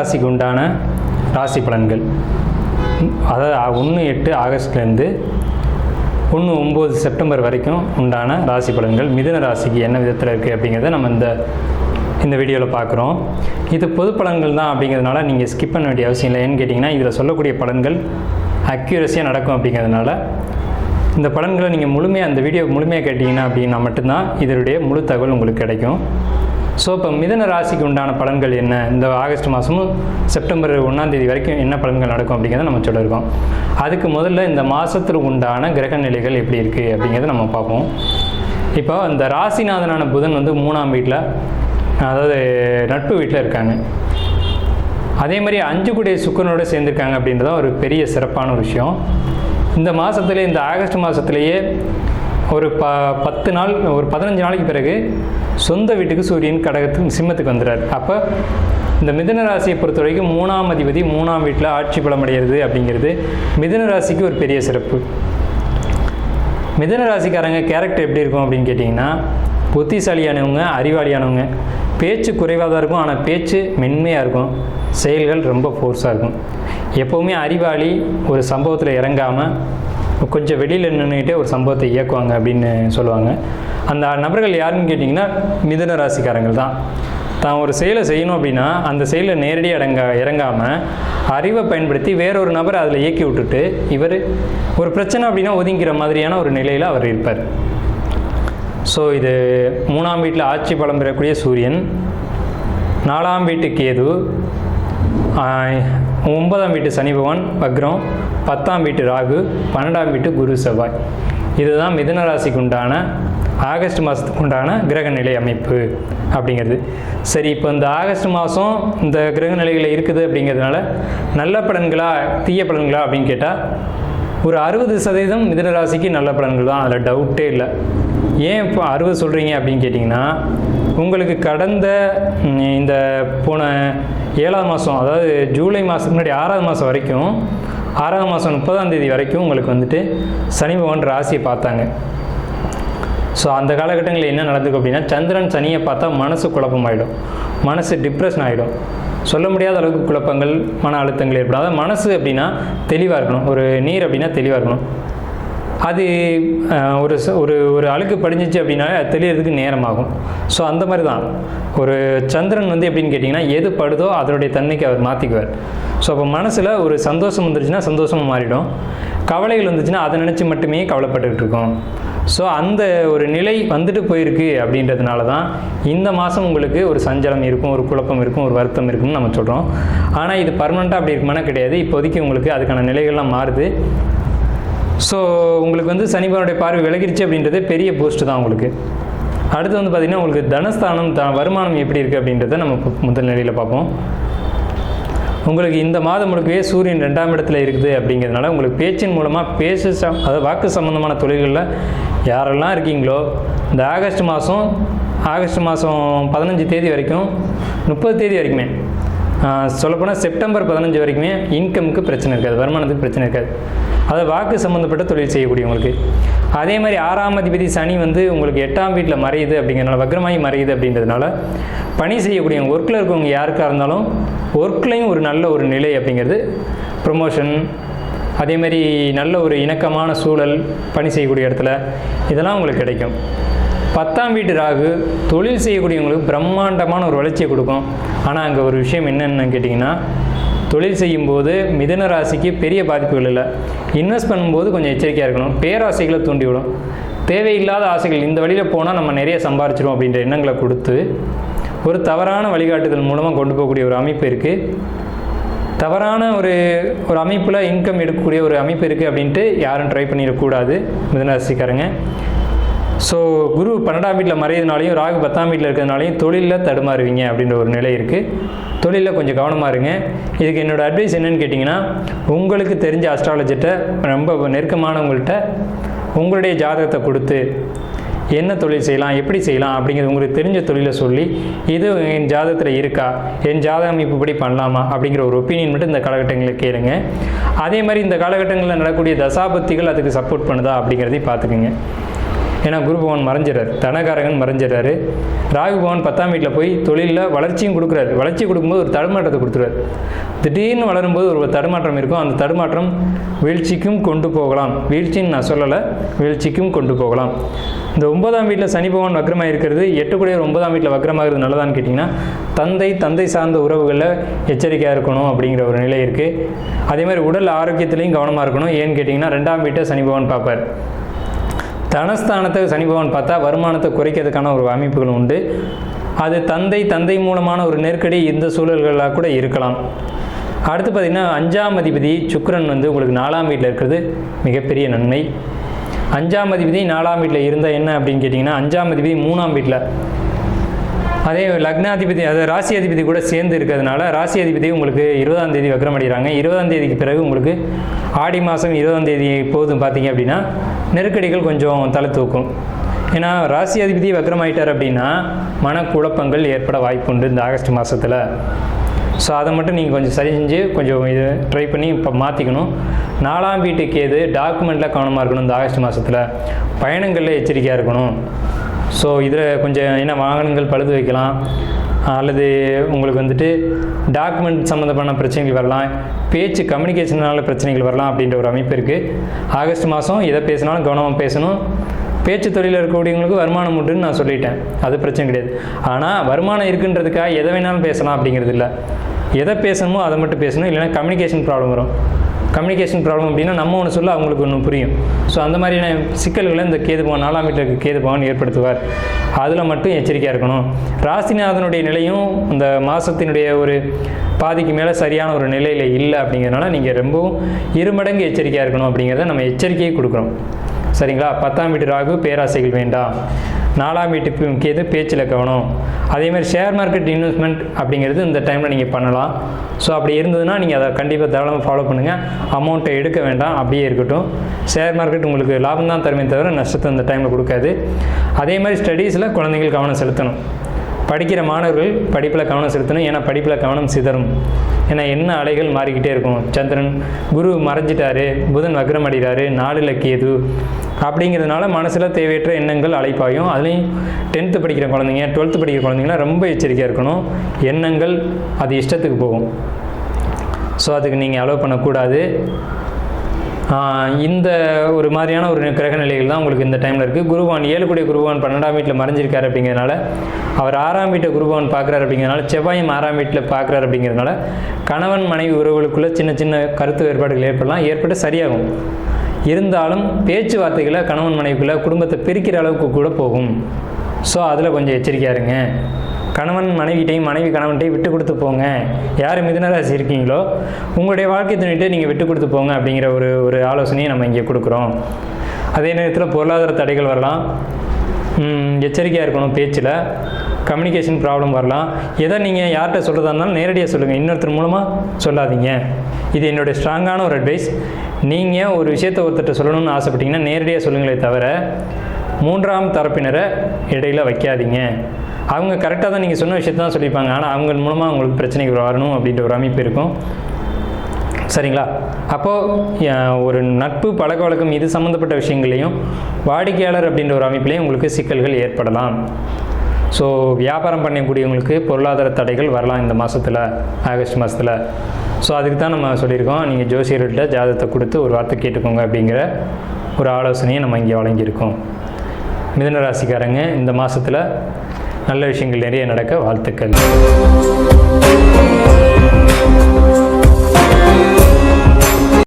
ராசிக்கு உண்டான ராசி பலன்கள் அதாவது ஒன்று எட்டு ஆகஸ்ட்லேருந்து ஒன்று ஒம்பது செப்டம்பர் வரைக்கும் உண்டான ராசி பலன்கள் மிதுன ராசிக்கு என்ன விதத்தில் இருக்குது அப்படிங்கிறத நம்ம இந்த இந்த வீடியோவில் பார்க்குறோம் இது பொது பலன்கள் தான் அப்படிங்கிறதுனால நீங்கள் ஸ்கிப் பண்ண வேண்டிய அவசியம் இல்லை ஏன்னு கேட்டிங்கன்னா இதில் சொல்லக்கூடிய பலன்கள் அக்யூரஸியாக நடக்கும் அப்படிங்கிறதுனால இந்த பலன்களை நீங்கள் முழுமையாக அந்த வீடியோ முழுமையாக கேட்டிங்கன்னா அப்படின்னா மட்டும்தான் இதனுடைய முழு தகவல் உங்களுக்கு கிடைக்கும். ஸோ இப்போ மிதன ராசிக்கு உண்டான பலன்கள் என்ன? இந்த ஆகஸ்ட் மாதமும் செப்டம்பர் ஒன்றாம் தேதி வரைக்கும் என்ன பலன்கள் நடக்கும் அப்படிங்கிறத நம்ம சொல்லியிருக்கோம் அதுக்கு முதல்ல இந்த மாதத்துக்கு உண்டான கிரக நிலைகள் எப்படி இருக்குது அப்படிங்கிறத நம்ம பார்ப்போம். இப்போ இந்த ராசிநாதனான புதன் வந்து மூணாம் வீட்டில் அதாவது நட்பு வீட்டில் இருக்காங்க. அதே மாதிரி அஞ்சு கூடிய சுக்கரனோட சேர்ந்துருக்காங்க அப்படின்றதான் ஒரு பெரிய சிறப்பான ஒரு விஷயம். இந்த மாதத்துலேயே இந்த ஆகஸ்ட் மாதத்துலேயே ஒரு ப பத்து நாள் ஒரு பதினஞ்சு நாளைக்கு பிறகு சொந்த வீட்டுக்கு சூரியன் கடகத்துக்கு சிம்மத்துக்கு வந்துடுறார் அப்போ இந்த மிதன ராசியை பொறுத்த வரைக்கும் மூணாம் அதிபதி மூணாம் வீட்டில் ஆட்சி பலம் அடைகிறது அப்படிங்கிறது மிதன ராசிக்கு ஒரு பெரிய சிறப்பு. மிதன ராசிக்காரங்க கேரக்டர் எப்படி இருக்கும் அப்படின்னு கேட்டிங்கன்னா புத்திசாலியானவங்க அறிவாளியானவங்க. பேச்சு குறைவாக தான் இருக்கும் ஆனால் பேச்சு மென்மையாக இருக்கும். செயல்கள் ரொம்ப ஃபோர்ஸாக இருக்கும். எப்போவுமே அறிவாளி ஒரு சம்பவத்தில் இறங்காமல் கொஞ்சம் வெளியில் நின்றுக்கிட்டே ஒரு சம்பவத்தை இயக்குவாங்க அப்படின்னு சொல்லுவாங்க. அந்த நபர்கள் யாருன்னு கேட்டிங்கன்னா மிதன ராசிக்காரங்கள் தான். தான் ஒரு செயலை செய்யணும் அப்படின்னா அந்த செயலை நேரடியாக அடங்க இறங்காமல் அறிவை பயன்படுத்தி வேறொரு நபரை அதில் இயக்கி விட்டுட்டு இவர் ஒரு பிரச்சனை அப்படின்னா ஒதுங்கிற மாதிரியான ஒரு நிலையில் அவர் இருப்பார். ஸோ இது மூணாம் வீட்டில் ஆட்சி பலம் பெறக்கூடிய சூரியன் நாலாம் வீட்டு கேது ஒன்பதாம் வீட்டு சனி பகவான் வக்ரம். பத்தாம் வீட்டு ராகு பன்னெண்டாம் வீட்டு குரு செவ்வாய். இதுதான் மிதன ராசிக்கு உண்டான ஆகஸ்ட் மாதத்துக்கு உண்டான கிரக நிலை அமைப்பு அப்படிங்கிறது. சரி இப்போ இந்த ஆகஸ்ட் மாதம் இந்த கிரக நிலைகள் இருக்குது அப்படிங்கிறதுனால நல்ல பலன்களா தீய பலன்களா அப்படின்னு கேட்டால் ஒரு அறுபது சதவீதம் மிதன ராசிக்கு நல்ல பலன்கள் தான். அதில் டவுட்டே இல்லை. ஏன் இப்போ அறுபது சொல்கிறீங்க அப்படின்னு கேட்டிங்கன்னா உங்களுக்கு கடந்த இந்த போன ஏழாவது மாதம் அதாவது ஜூலை மாதத்துக்கு முன்னாடி ஆறாவது மாதம் வரைக்கும் ஆறாவது மாதம் முப்பதாம் தேதி வரைக்கும் உங்களுக்கு வந்துட்டு சனி பகவான் ராசியை பார்த்தாங்க. ஸோ அந்த காலகட்டங்களில் என்ன நடந்துக்கும் அப்படின்னா சந்திரன் சனியை பார்த்தா மனசு குழப்பமாயிடும். மனசு டிப்ரெஷன் ஆகிடும் சொல்ல முடியாத அளவுக்கு குழப்பங்கள் மன அழுத்தங்கள் ஏற்படும். அதாவது மனசு அப்படின்னா தெளிவாக இருக்கணும். ஒரு நீர் அப்படின்னா தெளிவாக இருக்கணும். அது ஒரு ச- ஒரு ஒரு அழுக்கு படிஞ்சிச்சு அப்படின்னாலே அது தெளியறதுக்கு நேரமாகும். ஸோ அந்த மாதிரி தான் ஒரு சந்திரன் வந்து எப்படின்னு கேட்டிங்கன்னா எது படுதோ அதனுடைய தன்மைக்கு அவர் மாற்றிக்குவார் ஸோ அப்போ மனசில் ஒரு சந்தோஷம் வந்துருச்சுன்னா சந்தோஷமாக மாறிடும். கவலைகள் வந்துச்சுன்னா அதை நினச்சி மட்டுமே கவலைப்பட்டுக்கிட்டு இருக்கோம் ஸோ அந்த ஒரு நிலை வந்துட்டு போயிருக்கு அப்படின்றதுனால தான் இந்த மாதம் உங்களுக்கு ஒரு சஞ்சலம் இருக்கும் ஒரு குழப்பம் இருக்கும் ஒரு வருத்தம் இருக்கும்னு நம்ம சொல்கிறோம் ஆனால் இது பர்மனெண்ட்டாக அப்படி இருக்குமானா கிடையாது. இப்போதைக்கு உங்களுக்கு அதுக்கான நிலைகள்லாம் மாறுது. ஸோ உங்களுக்கு வந்து சனிபவனுடைய பார்வை விலகிருச்சு அப்படின்றது பெரிய பூஸ்ட் தான் உங்களுக்கு. அடுத்து வந்து பார்த்திங்கன்னா உங்களுக்கு தனஸ்தானம் த வருமானம் எப்படி இருக்குது அப்படின்றத நம்ம முதல் நிலையில் பார்ப்போம். உங்களுக்கு இந்த மாதம் முழுக்கவே சூரியன் ரெண்டாம் இடத்துல இருக்குது அப்படிங்கிறதுனால உங்களுக்கு பேச்சின் மூலமாக பேசு சம் அதாவது வாக்கு சம்மந்தமான தொழில்களில் யாரெல்லாம் இருக்கீங்களோ இந்த ஆகஸ்ட் மாதம் ஆகஸ்ட் மாதம் பதினஞ்சு தேதி வரைக்கும் முப்பது தேதி வரைக்குமே சொல்லப்போனால் செப்டம்பர் பதினஞ்சு வரைக்குமே இன்கமுக்கு பிரச்சனை இருக்காது வருமானத்துக்கு பிரச்சனை இருக்காது. அதாவது வாக்கு சம்மந்தப்பட்ட தொழில் செய்யக்கூடியவங்களுக்கு அதே மாதிரி ஆறாம் அதிபதி சனி வந்து உங்களுக்கு எட்டாம் வீட்டில் மறையுது அப்படிங்கிறனால வக்ரமாகி மறையுது அப்படின்றதுனால பணி செய்யக்கூடியவங்க ஒர்க்கில் இருக்கவங்க யாருக்காக இருந்தாலும் ஒர்க்லேயும் ஒரு நல்ல ஒரு நிலை அப்படிங்கிறது ப்ரொமோஷன் அதே மாதிரி நல்ல ஒரு இணக்கமான சூழல் பணி செய்யக்கூடிய இடத்துல இதெல்லாம் உங்களுக்கு கிடைக்கும். பத்தாம் வீட்டு ராகு தொழில் செய்யக்கூடியவங்களுக்கு பிரம்மாண்டமான ஒரு வளர்ச்சியை கொடுக்கும். ஆனால் அங்கே ஒரு விஷயம் என்னென்னு கேட்டிங்கன்னா தொழில் செய்யும்போது மிதன ராசிக்கு பெரிய பாதிப்புகள் இல்லை. இன்வெஸ்ட் பண்ணும்போது கொஞ்சம் எச்சரிக்கையாக இருக்கணும். பேராசைகளை தூண்டிவிடும். தேவையில்லாத ஆசைகள் இந்த வழியில் போனால் நம்ம நிறைய சம்பாரிச்சிடும் அப்படின்ற எண்ணங்களை கொடுத்து ஒரு தவறான வழிகாட்டுதல் மூலமாக கொண்டு போகக்கூடிய ஒரு அமைப்பு இருக்குது தவறான ஒரு ஒரு அமைப்பில் இன்கம் எடுக்கக்கூடிய ஒரு அமைப்பு இருக்குது அப்படின்ட்டு யாரும் ட்ரை பண்ணிடக்கூடாது. மிதனராசிக்காரங்க ஸோ குரு பன்னெண்டாம் வீட்டில் மறையதுனாலையும் ராகு பத்தாம் வீட்டில் இருக்கிறதுனாலையும் தொழிலில் தடுமாறுவீங்க அப்படின்ற ஒரு நிலை இருக்குது தொழிலில் கொஞ்சம் கவனமாக இருங்க. இதுக்கு என்னோடய அட்வைஸ் என்னென்னு கேட்டிங்கன்னா உங்களுக்கு தெரிஞ்ச அஸ்ட்ராலஜிட்ட ரொம்ப நெருக்கமானவங்கள்ட்ட உங்களுடைய ஜாதகத்தை கொடுத்து என்ன தொழில் செய்யலாம் எப்படி செய்யலாம் அப்படிங்கிறது உங்களுக்கு தெரிஞ்ச தொழிலை சொல்லி இது என் ஜாதகத்தில் இருக்கா என் ஜாதக இப்படி பண்ணலாமா அப்படிங்கிற ஒரு ஒப்பீனியன் மட்டும் இந்த காலகட்டங்களில் கேளுங்க. அதே மாதிரி இந்த காலகட்டங்களில் நடக்கக்கூடிய தசாபத்திகள் அதுக்கு சப்போர்ட் பண்ணுதா அப்படிங்கிறதையும் பார்த்துக்குங்க. ஏன்னா குரு பகவான் மறைஞ்சிடறாரு தனகாரகன் மறைஞ்சிடறாரு. ராகு பகவான் பத்தாம் வீட்டில் போய் தொழிலில் வளர்ச்சியும் கொடுக்குறாரு. வளர்ச்சி கொடுக்கும்போது ஒரு தடுமாற்றத்தை கொடுத்துருவார். திடீர்னு வளரும்போது ஒரு தடுமாற்றம் இருக்கும். அந்த தடுமாற்றம் வீழ்ச்சிக்கும் கொண்டு போகலாம். வீழ்ச்சின்னு நான் சொல்லலை வீழ்ச்சிக்கும் கொண்டு போகலாம். இந்த ஒன்பதாம் வீட்டில் சனி பகவான் வக்ரமாக இருக்கிறது எட்டுக்குடைய ஒன்பதாம் வீட்டில் வக்ரமாகிறது நல்லதான்னு கேட்டிங்கன்னா தந்தை தந்தை சார்ந்த உறவுகளில் எச்சரிக்கையாக இருக்கணும் அப்படிங்கிற ஒரு நிலை இருக்குது அதே மாதிரி உடல் ஆரோக்கியத்துலேயும் கவனமாக இருக்கணும். ஏன்னு கேட்டிங்கன்னா ரெண்டாம் வீட்டை சனி பகவான் பார்ப்பார். தனஸ்தானத்தை சனி பகவான் பார்த்தா வருமானத்தை குறைக்கிறதுக்கான ஒரு அமைப்புகள் உண்டு. அது தந்தை தந்தை மூலமான ஒரு நெருக்கடி இந்த சூழல்களாக கூட இருக்கலாம். அடுத்து பார்த்திங்கன்னா அஞ்சாம் அதிபதி சுக்கரன் வந்து உங்களுக்கு நாலாம் வீட்டில் இருக்கிறது. மிகப்பெரிய நன்மை. அஞ்சாம் அதிபதி நாலாம் வீட்டில் இருந்தால் என்ன அப்படின்னு கேட்டிங்கன்னா அஞ்சாம் அதிபதி மூணாம் வீட்டில். அதே லக்னாதிபதி அது ராசி அதிபதி கூட சேர்ந்து இருக்கிறதுனால ராசி அதிபதி உங்களுக்கு இருபதாம் தேதி வக்கரம் அடைகிறாங்க. இருபதாம் தேதிக்கு பிறகு உங்களுக்கு ஆடி மாதம் இருபதாம் தேதி போதும் பார்த்தீங்க அப்படின்னா நெருக்கடிகள் கொஞ்சம் தலை தூக்கும். ஏன்னா ராசி அதிபதி வக்ரமாயிட்டார் அப்படின்னா மனக்குழப்பங்கள் ஏற்பட வாய்ப்புண்டு இந்த ஆகஸ்ட் மாதத்தில் ஸோ அதை மட்டும் நீங்கள் கொஞ்சம் சரி செஞ்சு கொஞ்சம் இது ட்ரை பண்ணி இப்போ மாற்றிக்கணும் நாலாம் வீட்டுக்கு எது டாக்குமெண்ட்டில் கவனமாக இருக்கணும் இந்த ஆகஸ்ட் மாதத்தில் பயணங்களில் எச்சரிக்கையாக இருக்கணும். ஸோ இதில் கொஞ்சம் என்ன வாகனங்கள் பழுது வைக்கலாம். அல்லது உங்களுக்கு வந்துட்டு டாக்குமெண்ட் சம்மந்தமான பிரச்சனைகள் வரலாம். பேச்சு கம்யூனிகேஷனால பிரச்சனைகள் வரலாம் அப்படின்ற ஒரு அமைப்பு இருக்குது ஆகஸ்ட் மாதம் எதை பேசினாலும் கவனமாக பேசணும். பேச்சு தொழிலில் இருக்கக்கூடியவங்களுக்கு வருமானம் உண்டுன்னு நான் சொல்லிட்டேன். அது பிரச்சனை கிடையாது. ஆனால் வருமானம் இருக்குன்றதுக்காக எதை வேணாலும் பேசலாம் அப்படிங்கிறது இல்லை. எதை பேசணுமோ அதை மட்டும் பேசணும். இல்லைன்னா கம்யூனிகேஷன் ப்ராப்ளம் வரும். கம்யூனிகேஷன் ப்ராப்ளம் அப்படின்னா நம்ம ஒன்று சொல்ல அவங்களுக்கு ஒன்று புரியும். ஸோ அந்த மாதிரியான சிக்கல்களை இந்த கேது பவன் நாலாம் வீட்டில் இருக்க கேது பவன் ஏற்படுத்துவார். அதில் மட்டும் எச்சரிக்கையாக இருக்கணும். ராசிநாதனுடைய நிலையும் இந்த மாதத்தினுடைய ஒரு பாதிக்கு மேலே சரியான ஒரு நிலையில் இல்லை அப்படிங்கிறனால நீங்கள் ரொம்பவும் இருமடங்கு எச்சரிக்கையாக இருக்கணும் அப்படிங்கிறத நம்ம எச்சரிக்கையை கொடுக்குறோம் சரிங்களா? பத்தாம் வீட்டு ராகு பேராசைகள் வேண்டாம். நாலாம் வீட்டு கேது பேச்சில் கவனம். அதே மாதிரி ஷேர் மார்க்கெட் இன்வெஸ்ட்மெண்ட் அப்படிங்கிறது இந்த டைமில் நீங்கள் பண்ணலாம். ஸோ அப்படி இருந்ததுன்னா நீங்கள் அதை கண்டிப்பாக தாராளமாக ஃபாலோ பண்ணுங்கள் அமௌண்ட்டை எடுக்க வேண்டாம். அப்படியே இருக்கட்டும். ஷேர் மார்க்கெட் உங்களுக்கு லாபம் தான் தருமே தவிர நஷ்டத்தை இந்த டைமில் கொடுக்காது. அதே மாதிரி ஸ்டடீஸில் குழந்தைகள் கவனம் செலுத்தணும். படிக்கிற மாணவர்கள் படிப்பில் கவனம் செலுத்தணும். ஏன்னா படிப்பில் கவனம் சிதறும். ஏன்னா என்ன அலைகள் மாறிக்கிட்டே இருக்கும். சந்திரன் குரு மறைஞ்சிட்டாரு. புதன் வக்ரம் அடைகிறாரு. நாலில் கேது அப்படிங்கிறதுனால மனசில் தேவையற்ற எண்ணங்கள் அழைப்பாயும் அதுலேயும் டென்த்து படிக்கிற குழந்தைங்க டுவெல்த்து படிக்கிற குழந்தைங்களாம் ரொம்ப எச்சரிக்கையாக இருக்கணும். எண்ணங்கள் அது இஷ்டத்துக்கு போகும். ஸோ அதுக்கு நீங்கள் அலோவ் பண்ணக்கூடாது. இந்த ஒரு மாதிரியான ஒரு கிரக நிலைகள் தான் உங்களுக்கு இந்த டைமில் இருக்குது குருவான் ஏழு குருவான் பன்னெண்டாம் வீட்டில் மறைஞ்சிருக்காரு அப்படிங்கிறனால அவர் ஆறாம் வீட்டை குருவான் பார்க்குறாரு அப்படிங்கிறனால செவ்வாயும் ஆறாம் வீட்டில் பார்க்குறாரு அப்படிங்கிறனால கணவன் மனைவி உறவுகளுக்குள்ள சின்ன சின்ன கருத்து வேறுபாடுகள் ஏற்படலாம். ஏற்பட்டு சரியாகும். இருந்தாலும் பேச்சுவார்த்தைகளை கணவன் மனைவிக்குள்ள குடும்பத்தை பிரிக்கிற அளவுக்கு கூட போகும். ஸோ அதில் கொஞ்சம் எச்சரிக்கையாக இருங்க. கணவன் மனைவிட்டையும் மனைவி கணவன்கிட்டையும் விட்டு கொடுத்து போங்க. யார் மிதுனராசி இருக்கீங்களோ உங்களுடைய வாழ்க்கை துணைகிட்ட நீங்கள் விட்டு கொடுத்து போங்க அப்படிங்கிற ஒரு ஒரு ஆலோசனையை நம்ம இங்கே கொடுக்குறோம். அதே நேரத்தில் பொருளாதார தடைகள் வரலாம். எச்சரிக்கையாக இருக்கணும் பேச்சில். கம்யூனிகேஷன் ப்ராப்ளம் வரலாம். எதை நீங்கள் யார்கிட்ட சொல்கிறதா இருந்தாலும் நேரடியாக சொல்லுங்கள் இன்னொருத்தர் மூலமாக சொல்லாதீங்க. இது என்னுடைய ஸ்ட்ராங்கான ஒரு அட்வைஸ் நீங்கள் ஒரு விஷயத்தை ஒருத்தர்கிட்ட சொல்லணும்னு ஆசைப்பட்டீங்கன்னா நேரடியாக சொல்லுங்களே தவிர மூன்றாம் தரப்பினரை இடையில் வைக்காதீங்க. அவங்க கரெக்டாக தான் நீங்கள் சொன்ன விஷயத்தை தான் சொல்லியிருப்பாங்க. ஆனால் அவங்க மூலமாக உங்களுக்கு பிரச்சனைகள் வரணும் அப்படின்ற ஒரு அமைப்பு இருக்கும். சரிங்களா? அப்போது ஒரு நட்பு பழக்க வழக்கம் இது சம்மந்தப்பட்ட விஷயங்களையும் வாடிக்கையாளர் அப்படின்ற ஒரு அமைப்புலேயும் உங்களுக்கு சிக்கல்கள் ஏற்படலாம். ஸோ வியாபாரம் பண்ணக்கூடியவங்களுக்கு பொருளாதார தடைகள் வரலாம் இந்த மாதத்தில் ஆகஸ்ட் மாதத்தில் ஸோ அதுக்கு தான் நம்ம சொல்லியிருக்கோம். நீங்கள் ஜோசியர்கிட்ட ஜாதகத்தை கொடுத்து ஒரு வார்த்தை கேட்டுக்கோங்க அப்படிங்கிற ஒரு ஆலோசனையை நம்ம இங்கே வழங்கியிருக்கோம். மிதன ராசிக்காரங்க இந்த மாதத்தில் நல்ல விஷயங்கள் நிறைய நடக்க வாழ்த்துக்கள்.